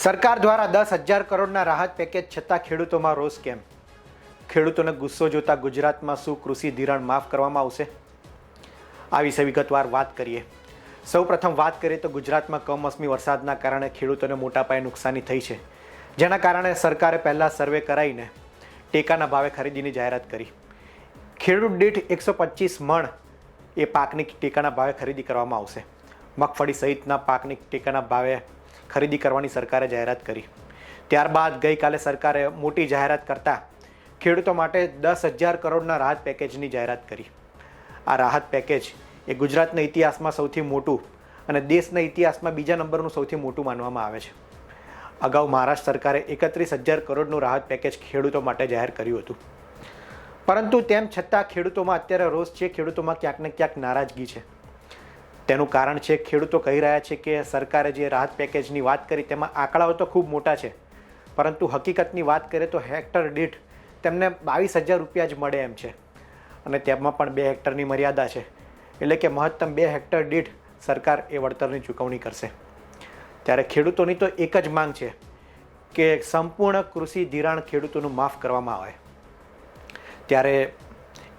સરકાર દ્વારા દસ હજાર કરોડના રાહત પેકેજ છતાં ખેડૂતોમાં રોષ કેમ? ખેડૂતોને ગુસ્સો જોતા ગુજરાતમાં શું કૃષિ ધિરાણ માફ કરવામાં આવશે? આ વિશે વિગતવાર વાત કરીએ. સૌ પ્રથમ વાત કરીએ તો ગુજરાતમાં કમોસમી વરસાદના કારણે ખેડૂતોને મોટા પાયે નુકસાની થઈ છે. જેના કારણે સરકારે પહેલાં સર્વે કરાવીને ટેકાના ભાવે ખરીદીની જાહેરાત કરી. ખેડૂત દીઠ એકસો પચીસ મણ એ પાકની ટેકાના ભાવે ખરીદી કરવામાં આવશે. મગફળી સહિતના પાકની ટેકાના ભાવે ખરીદી કરવાની સરકારે જાહેરાત કરી. ત્યારબાદ ગઈકાલે સરકારે મોટી જાહેરાત કરતા ખેડૂતો માટે દસ હજાર કરોડના રાહત પેકેજની જાહેરાત કરી. આ રાહત પેકેજ એ ગુજરાતના ઇતિહાસમાં સૌથી મોટું અને દેશના ઇતિહાસમાં બીજા નંબરનું સૌથી મોટું માનવામાં આવે છે. અગાઉ મહારાષ્ટ્ર સરકારે એકત્રીસ હજાર કરોડનું રાહત પેકેજ ખેડૂતો માટે જાહેર કર્યું હતું. પરંતુ તેમ છતાં ખેડૂતોમાં અત્યારે રોષ છે, ખેડૂતોમાં ક્યાંક ને ક્યાંક નારાજગી છે. તેનું કારણ છે, ખેડૂતો કહી રહ્યા છે કે સરકારે જે રાહત પેકેજની વાત કરી તેમાં આંકડાઓ તો ખૂબ મોટા છે. પરંતુ હકીકતની વાત કરીએ તો હેક્ટર દીઠ તેમને બાવીસ હજાર રૂપિયા જ મળે એમ છે. અને તેમાં પણ બે હેક્ટરની મર્યાદા છે. એટલે કે મહત્તમ બે હેક્ટર દીઠ સરકાર એ વળતરની ચૂકવણી કરશે. ત્યારે ખેડૂતોની તો એક જ માંગ છે કે સંપૂર્ણ કૃષિ ધિરાણ ખેડૂતોનું માફ કરવામાં આવે. ત્યારે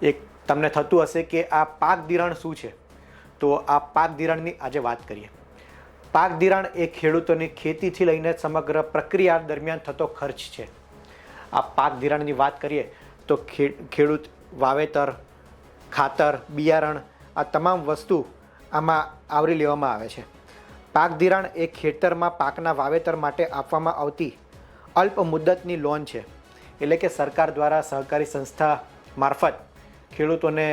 એક તમને થતું હશે કે આ પાક ધિરાણ શું છે? તો આ પાક ધિરાણની આજે વાત કરીએ. પાક ધિરાણ એ ખેડૂતોની ખેતીથી લઈને સમગ્ર પ્રક્રિયા દરમિયાન થતો ખર્ચ છે. આ પાક ધિરાણની વાત કરીએ તો ખેડૂત વાવેતર, ખાતર, બિયારણ આ તમામ વસ્તુ આમાં આવરી લેવામાં આવે છે. પાક ધિરાણ એ ખેતરમાં પાકના વાવેતર માટે આપવામાં આવતી અલ્પ મુદ્દતની લોન છે. એટલે કે સરકાર દ્વારા સહકારી સંસ્થા મારફત ખેડૂતોને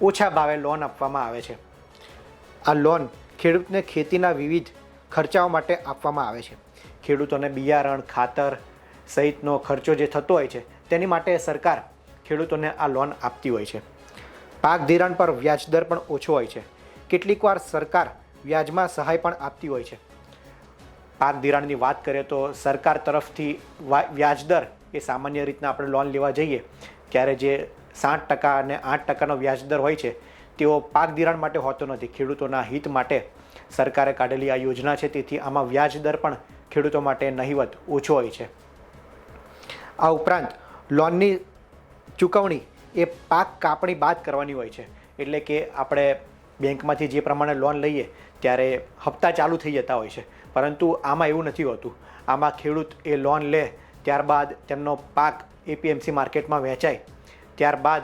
ઓછા ભાવે લોન આપવામાં આવે છે. આ લોન ખેડૂતને ખેતીના વિવિધ ખર્ચાઓ માટે આપવામાં આવે છે. ખેડૂતોને બિયારણ, ખાતર સહિતનો ખર્ચો જે થતો હોય છે, તેની માટે સરકાર ખેડૂતોને આ લોન આપતી હોય છે. પાક ધિરાણ પર વ્યાજદર પણ ઓછો હોય છે. કેટલીકવાર સરકાર વ્યાજમાં સહાય પણ આપતી હોય છે. પાક ધિરાણની વાત કરીએ તો સરકાર તરફથી વ્યાજદર એ સામાન્ય રીતના આપણે લોન લેવા જઈએ, ત્યારે જે સાઠ ટકા અને આઠ ટકાનો વ્યાજદર હોય છે તેઓ પાક ધિરાણ માટે હોતો નથી. ખેડૂતોના હિત માટે સરકારે કાઢેલી આ યોજના છે. તેથી આમાં વ્યાજ દર પણ ખેડૂતો માટે નહીવત ઓછો હોય છે. આ ઉપરાંત લોનની ચૂકવણી એ પાક કાપણી બાદ કરવાની હોય છે. એટલે કે આપણે બેંકમાંથી જે પ્રમાણે લોન લઈએ ત્યારે હપ્તા ચાલુ થઈ જતા હોય છે. પરંતુ આમાં એવું નથી હોતું. આમાં ખેડૂત એ લોન લે ત્યારબાદ તેમનો પાક એપીએમસી માર્કેટમાં વેચાય. ત્યારબાદ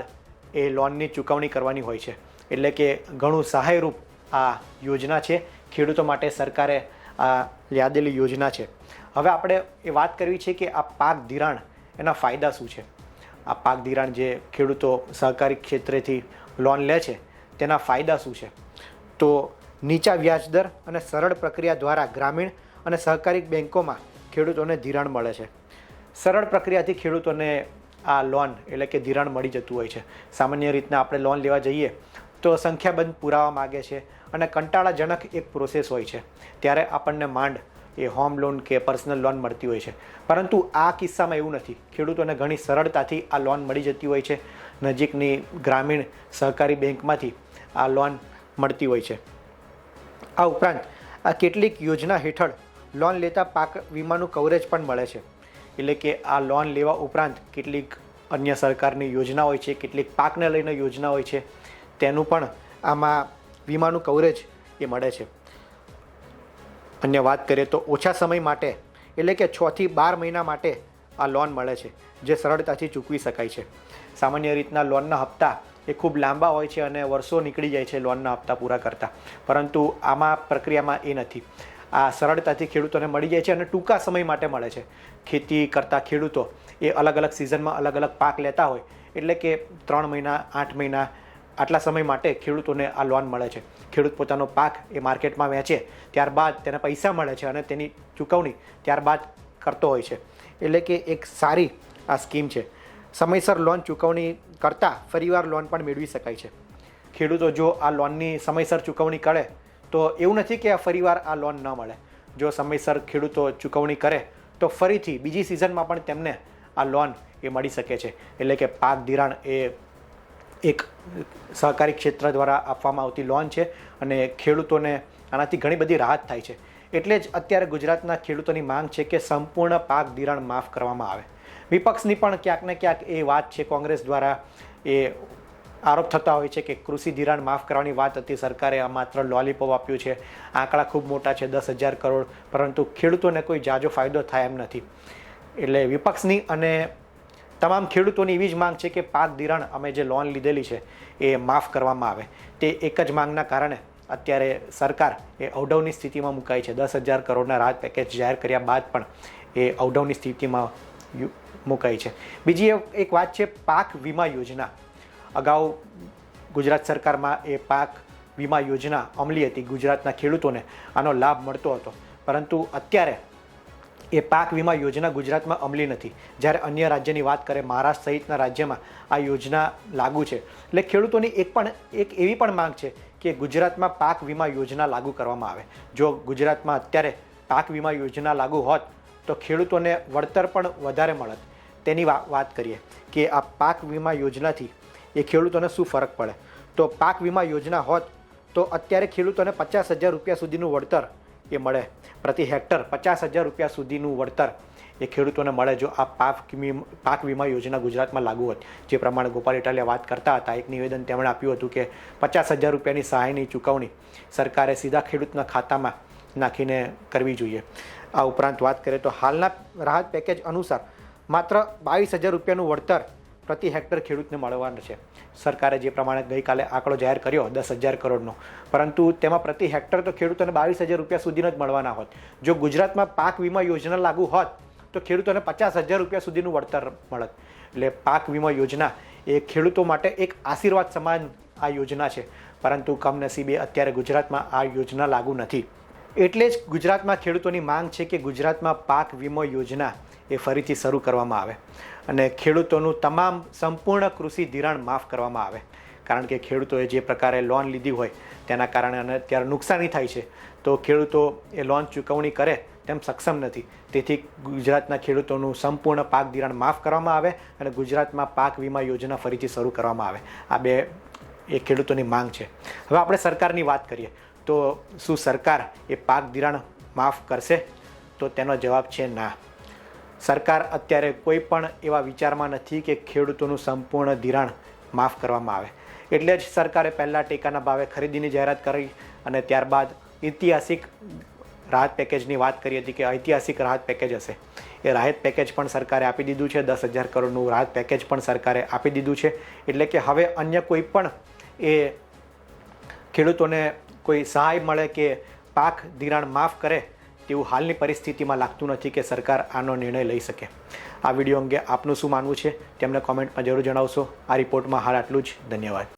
એ લોનની ચૂકવણી કરવાની હોય છે. એટલે કે ઘણું સહાયરૂપ આ યોજના છે. ખેડૂતો માટે સરકારે આ યાદેલી યોજના છે. હવે આપણે એ વાત કરવી છે કે આ પાક ધિરાણ એના ફાયદા શું છે? આ પાક ધિરાણ જે ખેડૂતો સહકારી ક્ષેત્રેથી લોન લે છે, તેના ફાયદા શું છે? તો નીચા વ્યાજદર અને સરળ પ્રક્રિયા દ્વારા ગ્રામીણ અને સહકારી બેન્કોમાં ખેડૂતોને ધિરાણ મળે છે. સરળ પ્રક્રિયાથી ખેડૂતોને આ લોન એટલે કે ધિરાણ મળી જતું હોય છે. સામાન્ય રીતના આપણે લોન લેવા જઈએ તો સંખ્યાબંધ પુરાવા માગે છે અને કંટાળાજનક એક પ્રોસેસ હોય છે. ત્યારે આપણને માંડ એ હોમ લોન કે પર્સનલ લોન મળતી હોય છે. પરંતુ આ કિસ્સામાં એવું નથી. ખેડૂતોને ઘણી સરળતાથી આ લોન મળી જતી હોય છે. નજીકની ગ્રામીણ સહકારી બેંકમાંથી આ લોન મળતી હોય છે. આ ઉપરાંત આ કેટલીક યોજના હેઠળ લોન લેતા પાક વીમાનું કવરેજ પણ મળે છે. એટલે કે આ લોન લેવા ઉપરાંત કેટલીક અન્ય સરકારની યોજના હોય છે, કેટલીક પાકને લઈને યોજના હોય છે. તેનું પણ આમાં વીમાનું કવરેજ એ મળે છે. અન્ય વાત કરીએ તો ઓછા સમય માટે, એટલે કે છથી બાર મહિના માટે આ લોન મળે છે, જે સરળતાથી ચૂકવી શકાય છે. સામાન્ય રીતના લોનના હપ્તા એ ખૂબ લાંબા હોય છે અને વર્ષો નીકળી જાય છે લોનના હપ્તા પૂરા કરતાં. પરંતુ આમાં પ્રક્રિયામાં એ નથી. આ સરળતાથી ખેડૂતોને મળી જાય છે અને ટૂંકા સમય માટે મળે છે. ખેતી કરતા ખેડૂતો એ અલગ અલગ સિઝનમાં અલગ અલગ પાક લેતા હોય, એટલે કે ત્રણ મહિના, આઠ મહિના આટલા સમય માટે ખેડૂતોને આ લોન મળે છે. ખેડૂત પોતાનો પાક એ માર્કેટમાં વેચે, ત્યારબાદ તેને પૈસા મળે છે અને તેની ચૂકવણી ત્યારબાદ કરતો હોય છે. એટલે કે એક સારી આ સ્કીમ છે. સમયસર લોન ચૂકવણી કરતાં ફરીવાર લોન પણ મેળવી શકાય છે. ખેડૂતો જો આ લોનની સમયસર ચૂકવણી કરે, તો એવું નથી કે આ ફરીવાર આ લોન ન મળે. જો સમયસર ખેડૂતો ચૂકવણી કરે, તો ફરીથી બીજી સિઝનમાં પણ તેમને આ લોન એ મળી શકે છે. એટલે કે પાક ધિરાણ એ એક સહકારી ક્ષેત્ર દ્વારા આપવામાં આવતી લોન છે અને ખેડૂતોને આનાથી ઘણી બધી રાહત થાય છે. એટલે જ અત્યારે ગુજરાતના ખેડૂતોની માંગ છે કે સંપૂર્ણ પાક ધિરાણ માફ કરવામાં આવે. વિપક્ષની પણ ક્યાંક ને ક્યાંક એ વાત છે કોંગ્રેસ દ્વારા. એ આરોપ થતા હોય છે કે કૃષિ ધિરાણ માફ કરવાની વાત હતી. સરકારે આ માત્ર લોલીપોપ આપ્યું છે. આંકડા ખૂબ મોટા છે, દસ હજાર કરોડ. પરંતુ ખેડૂતોને કોઈ જાજો ફાયદો થાય એમ નથી. એટલે વિપક્ષની અને તમામ ખેડૂતોની એવી જ માંગ છે કે પાક ધિરાણ અમે જે લોન લીધેલી છે, એ માફ કરવામાં આવે. તે એક જ માંગના કારણે અત્યારે સરકાર એ અવઢવની સ્થિતિમાં મુકાઈ છે. દસ હજાર કરોડના રાહત પેકેજ જાહેર કર્યા બાદ પણ એ અવઢવની સ્થિતિમાં મુકાઈ છે. બીજી એક વાત છે પાક વીમા યોજના. અગાઉ ગુજરાત સરકારમાં એ પાક વીમા યોજના અમલી હતી ગુજરાતના ખેડૂતોને. આનો લાભ મળતો હતો. પરંતુ અત્યારે એ પાક વીમા યોજના ગુજરાતમાં અમલી નથી. જ્યારે અન્ય રાજ્યની વાત કરે મહારાષ્ટ્ર સહિતના રાજ્યમાં આ યોજના લાગુ છે. એટલે ખેડૂતોની એક પણ, એક એવી પણ માંગ છે કે ગુજરાતમાં પાક વીમા યોજના લાગુ કરવામાં આવે. જો ગુજરાતમાં અત્યારે પાક વીમા યોજના લાગુ હોત, તો ખેડૂતોને વળતર પણ વધારે મળત. તેની વાત કરીએ કે આ પાક વીમા યોજનાથી એ ખેડૂતોને શું ફરક પડે? તો પાક વીમા યોજના હોત, તો અત્યારે ખેડૂતોને પચાસ હજાર રૂપિયા સુધીનું વળતર એ મળે. પ્રતિ હેક્ટર પચાસ હજાર રૂપિયા સુધીનું વળતર એ ખેડૂતોને મળે જો આ પાક પાક વીમા યોજના ગુજરાતમાં લાગુ હોત જે પ્રમાણે ગોપાલ ઇટાલિયા વાત કરતા હતા, એક નિવેદન તેમણે આપ્યું હતું કે પચાસ હજાર રૂપિયાની સહાયની ચૂકવણી સરકારે સીધા ખેડૂતના ખાતામાં નાખીને કરવી જોઈએ. આ ઉપરાંત વાત કરીએ તો હાલના રાહત પેકેજ અનુસાર માત્ર બાવીસ હજાર રૂપિયાનું વળતર પ્રતિ હેક્ટર ખેડૂતને મળવાનું છે. સરકારે જે પ્રમાણે ગઈકાલે આંકડો જાહેર કર્યો, દસ હજાર કરોડનો. પરંતુ તેમાં પ્રતિ હેક્ટર તો ખેડૂતોને બાવીસ હજાર રૂપિયા સુધીનો જ મળવાના હોત. જો ગુજરાતમાં પાક વીમા યોજના લાગુ હોત, તો ખેડૂતોને પચાસ હજાર રૂપિયા સુધીનું વળતર મળત. એટલે પાક વીમા યોજના એ ખેડૂતો માટે એક આશીર્વાદ સમાન આ યોજના છે. પરંતુ કમનસીબે અત્યારે ગુજરાતમાં આ યોજના લાગુ નથી. એટલે જ ગુજરાતમાં ખેડૂતોની માંગ છે કે ગુજરાતમાં પાક વીમો યોજના એ ફરીથી શરૂ કરવામાં આવે. અને ખેડૂતોનું તમામ સંપૂર્ણ કૃષિ ધિરાણ માફ કરવામાં આવે. કારણ કે ખેડૂતોએ જે પ્રકારે લોન લીધી હોય, તેના કારણે અને અત્યારે નુકસાની થાય છે, તો ખેડૂતો એ લોન ચૂકવણી કરે તેમ સક્ષમ નથી. તેથી ગુજરાતના ખેડૂતોનું સંપૂર્ણ પાક ધિરાણ માફ કરવામાં આવે અને ગુજરાતમાં પાક વીમા યોજના ફરીથી શરૂ કરવામાં આવે. આ બે, એ ખેડૂતોની માંગ છે. હવે આપણે સરકારની વાત કરીએ. તો શું સરકાર એ પાક ધિરાણ માફ કરશે? તો તેનો જવાબ છે ના. સરકાર અત્યારે કોઈ પણ એવા વિચારમાં નથી કે ખેડૂતોનું સંપૂર્ણ ધિરાણ માફ કરવામાં આવે. એટલે જ સરકારે પહેલાં ટેકાના ભાવે ખરીદીની જાહેરાત કરી અને ત્યારબાદ ઐતિહાસિક રાહત પેકેજની વાત કરી હતી કે ઐતિહાસિક રાહત પેકેજ હશે. એ રાહત પેકેજ પણ સરકારે આપી દીધું છે. દસ હજાર કરોડનું રાહત પેકેજ પણ સરકારે આપી દીધું છે. એટલે કે હવે અન્ય કોઈ પણ એ ખેડૂતોને કોઈ સહાય મળે કે પાક ધિરાણ માફ કરે તેવું હાલની પરિસ્થિતિમાં લાગતું નથી કે સરકાર આનો નિર્ણય લઈ શકે. આ વીડિયો અંગે આપનું શું માનવું છે? તેમને કોમેન્ટમાં જરૂર જણાવશો. આ રિપોર્ટમાં હાલ આટલું જ. ધન્યવાદ.